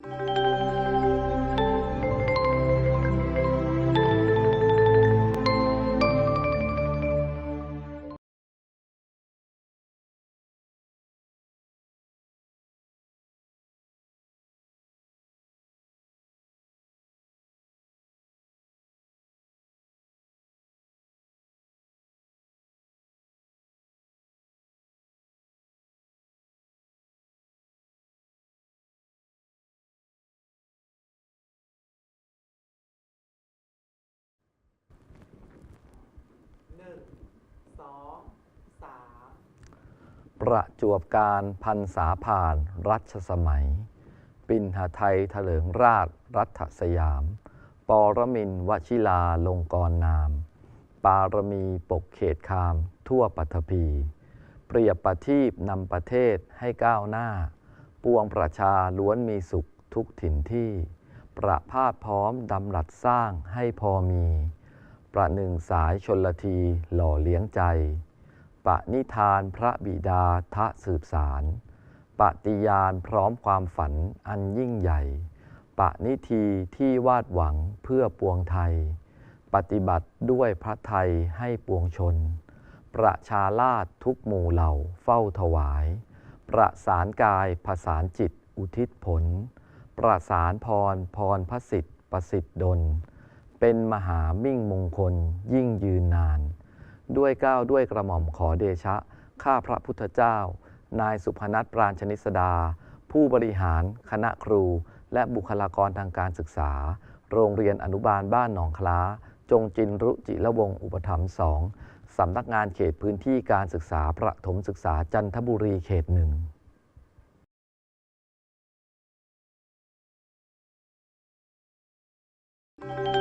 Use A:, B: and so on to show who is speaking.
A: ห
B: ประจวบการพันษาผ่านรัชสมัย ปินหาไทยเถลิงราชรัฐสยาม ปรมินวชิลาลงกรนาม ปารมีปกเขตคามทั่วปัทภีเปรียบประทีปนำประเทศให้ก้าวหน้า ปวงประชาล้วนมีสุขทุกถิ่นที่ ประพาสพร้อมดำรัสสร้างให้พอมี ประหนึ่งสายชนละทีหล่อเลี้ยงใจปณิธานพระบิดาทะสืบสารปฏิญาณพร้อมความฝันอันยิ่งใหญ่ปณิธีที่วาดหวังเพื่อปวงไทย ปฏิบัติด้วยพระไทยให้ปวงชน ประชาราชทุกหมู่เหล่าเฝ้าถวาย ประสานกายผสานจิตอุทิศผล ประสานพรพรพระสิทธิ์ประสิทธิ์ดล เป็นมหามิ่งมงคล ยิ่งยืนนาน ด้วยก้าวด้วยกระหม่อมขอเดชะ ข้าพระพุทธเจ้า นายสุพนัทปราณชนิสดา ผู้บริหาร คณะครู และบุคลากรทางการศึกษา โรงเรียนอนุบาลบ้านหนองคล้า จงจินรุจิละวงอุปถัมภ์สองสำนักงานเขตพื้นที่การศึกษาประถมศึกษาจันทบุรีเขตหนึ่ง
A: ห